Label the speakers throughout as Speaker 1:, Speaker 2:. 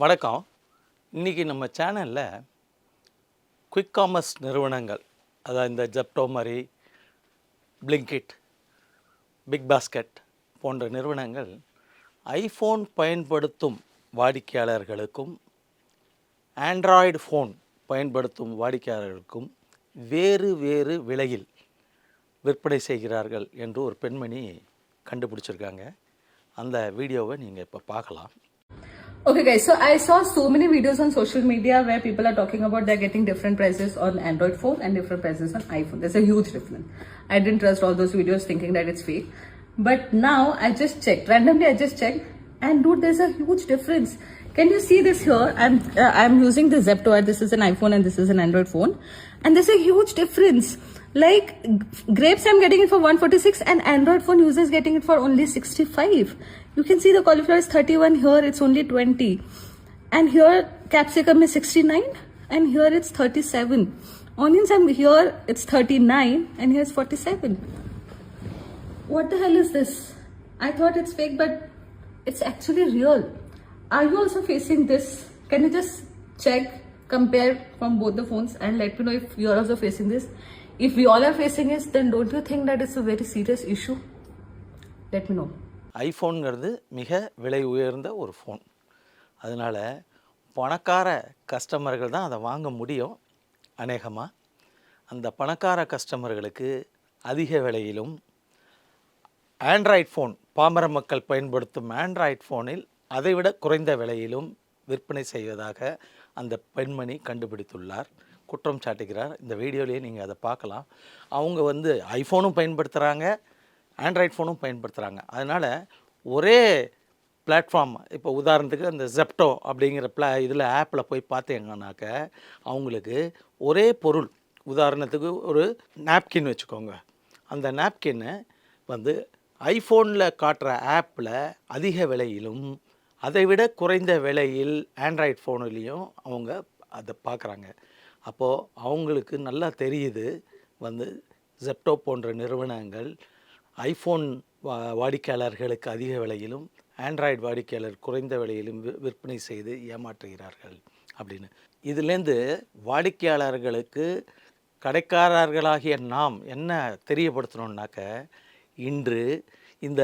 Speaker 1: வணக்கம். இன்றைக்கி நம்ம சேனலில் குயிக் காமர்ஸ் நிறுவனங்கள் அதாவது இந்த ஜெப்டோ மாதிரி பிளிங்கிட் பிக் பாஸ்கெட் போன்ற நிறுவனங்கள் ஐஃபோன் பயன்படுத்தும் வாடிக்கையாளர்களுக்கும் ஆண்ட்ராய்டு ஃபோன் பயன்படுத்தும் வாடிக்கையாளர்களுக்கும் வேறு வேறு விலையில் விற்பனை செய்கிறார்கள் என்று ஒரு பெண்மணி கண்டுபிடிச்சிருக்காங்க. அந்த வீடியோவை நீங்கள் இப்போ பார்க்கலாம்.
Speaker 2: Okay, guys. So I saw so many videos on social media where people are talking about they're getting different prices on Android phone and different prices on iPhone. There's a huge difference. I didn't trust all those videos thinking that it's fake. But now I just checked. Randomly, I just checked, and dude, there's a huge difference. Can you see this here? I'm uh, I'm using the Zepto. This is an iPhone and this is an Android phone, and there's a huge difference. Like grapes, I'm getting it for 146, and Android phone users getting it for only 65. You can see the cauliflower is 31 here, it's only 20. And here capsicum is 69 and here it's 37. Onions I'm here it's 39 and here's 47. What the hell is this? I thought it's fake but it's actually real. Are you also facing this? Can you just check, compare from both the phones and let me know if you're also facing this? If we all are facing this, then don't you think that it's a very serious issue? Let me know.
Speaker 1: ஐஃபோனுங்கிறது மிக விலை உயர்ந்த ஒரு phone அதனால் பணக்கார கஸ்டமர்கள் தான் அதை வாங்க முடியும் அநேகமாக அந்த பணக்கார கஸ்டமர்களுக்கு அதிக விலையிலும் ஆண்ட்ராய்ட் ஃபோன் பாமர மக்கள் பயன்படுத்தும் ஆண்ட்ராய்ட் ஃபோனில் அதைவிட குறைந்த விலையிலும் விற்பனை செய்வதாக அந்த பெண்மணி கண்டுபிடித்துள்ளார் குற்றம் சாட்டுகிறார். இந்த வீடியோலேயே நீங்கள் அதை பார்க்கலாம். அவங்க வந்து ஐஃபோனும் பயன்படுத்துகிறாங்க ஆண்ட்ராய்ட் ஃபோனும் பயன்படுத்துகிறாங்க அதனால் ஒரே பிளாட்ஃபார்ம் இப்போ உதாரணத்துக்கு அந்த ஜெப்டோ அப்படிங்கிற ப்ளா இதில் ஆப்பில் போய் பார்த்தீங்கன்னாக்க அவங்களுக்கு ஒரே பொருள் உதாரணத்துக்கு ஒரு நாப்கின் வச்சுக்கோங்க. அந்த நாப்கின்னு வந்து ஐஃபோனில் காட்டுற ஆப்பில் அதிக விலையிலும் அதை விட குறைந்த விலையில் ஆண்ட்ராய்ட் ஃபோனுலேயும் அவங்க அதை பார்க்குறாங்க. அப்போது அவங்களுக்கு நல்லா தெரியுது வந்து ஜெப்டோ போன்ற நிறுவனங்கள் ஐஃபோன் வா வாடிக்கையாளர்களுக்கு அதிக விலையிலும் ஆண்ட்ராய்டு வாடிக்கையாளர் குறைந்த விலையிலும் விற்பனை செய்து ஏமாற்றுகிறார்கள் அப்படின்னு. இதுலேருந்து வாடிக்கையாளர்களுக்கு கடைக்காரர்களாகிய நாம் என்ன தெரியப்படுத்தணுன்னாக்க இன்று இந்த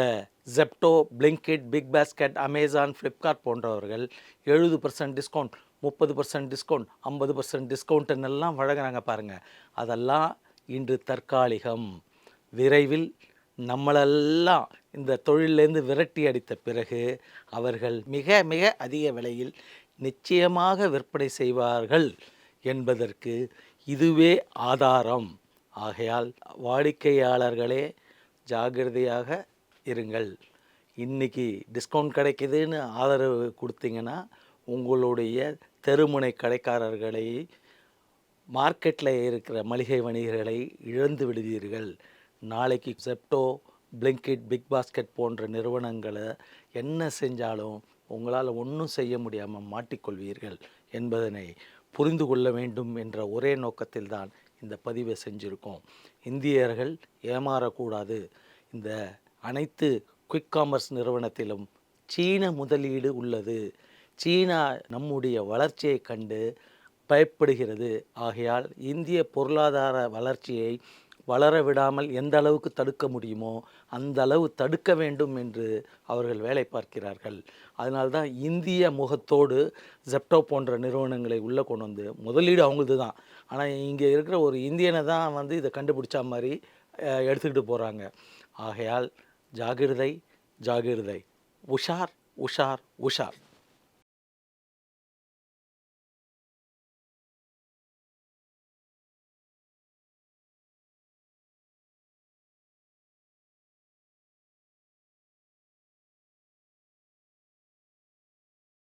Speaker 1: Zepto Blinkit BigBasket Amazon Flipkart போன்றவர்கள் எழுபது பர்சன்ட் டிஸ்கவுண்ட் முப்பது பர்சன்ட் டிஸ்கவுண்ட் ஐம்பது பர்சன்ட் டிஸ்கவுண்ட்டுன்னு எல்லாம் வழங்குறாங்க பாருங்கள் அதெல்லாம் இன்று தற்காலிகம். விரைவில் நம்மளெல்லாம் இந்த தொழிலேருந்து விரட்டி அடித்த பிறகு அவர்கள் மிக மிக அதிக விலையில் நிச்சயமாக விற்பனை செய்வார்கள் என்பதற்கு இதுவே ஆதாரம். ஆகையால் வாடிக்கையாளர்களே ஜாகிரதையாக இருங்கள். இன்னைக்கு டிஸ்கவுண்ட் கிடைக்குதுன்னு ஆதரவு கொடுத்தீங்கன்னா உங்களுடைய தெருமுனை கடைக்காரர்களை மார்க்கெட்டில் இருக்கிற மளிகை வணிகர்களை இழந்து விடுவீர்கள். நாளைக்கு செப்டோ பிளிங்கிட் பிக் பாஸ்கெட் போன்ற நிறுவனங்களை என்ன செஞ்சாலும் உங்களால் ஒன்றும் செய்ய முடியாமல் மாட்டிக்கொள்வீர்கள் என்பதனை புரிந்து கொள்ள வேண்டும் என்ற ஒரே நோக்கத்தில் தான் இந்த பதிவை செஞ்சுருக்கோம். இந்தியர்கள் ஏமாறக்கூடாது. இந்த அனைத்து குயிக் காமர்ஸ் நிறுவனத்திலும் சீன முதலீடு உள்ளது. சீனா நம்முடைய வளர்ச்சியை கண்டு பயப்படுகிறது. ஆகையால் இந்திய பொருளாதார வளர்ச்சியை வளர விடாமல் எந்த அளவுக்கு தடுக்க முடியுமோ அந்த அளவு தடுக்க வேண்டும் என்று அவர்கள் வேலை பார்க்கிறார்கள். அதனால்தான் இந்திய முகத்தோடு ஜெப்டோ போன்ற நிறுவனங்களை உள்ளே கொண்டு வந்து முதலீடு அவங்களது தான். ஆனால் இங்கே இருக்கிற ஒரு இந்தியனை தான் வந்து இதை கண்டுபிடிச்ச மாதிரி எடுத்துக்கிட்டு போகிறாங்க ஆகையால் ஜாகிரதை ஜாகிரதை. உஷார் உஷார் உஷார்.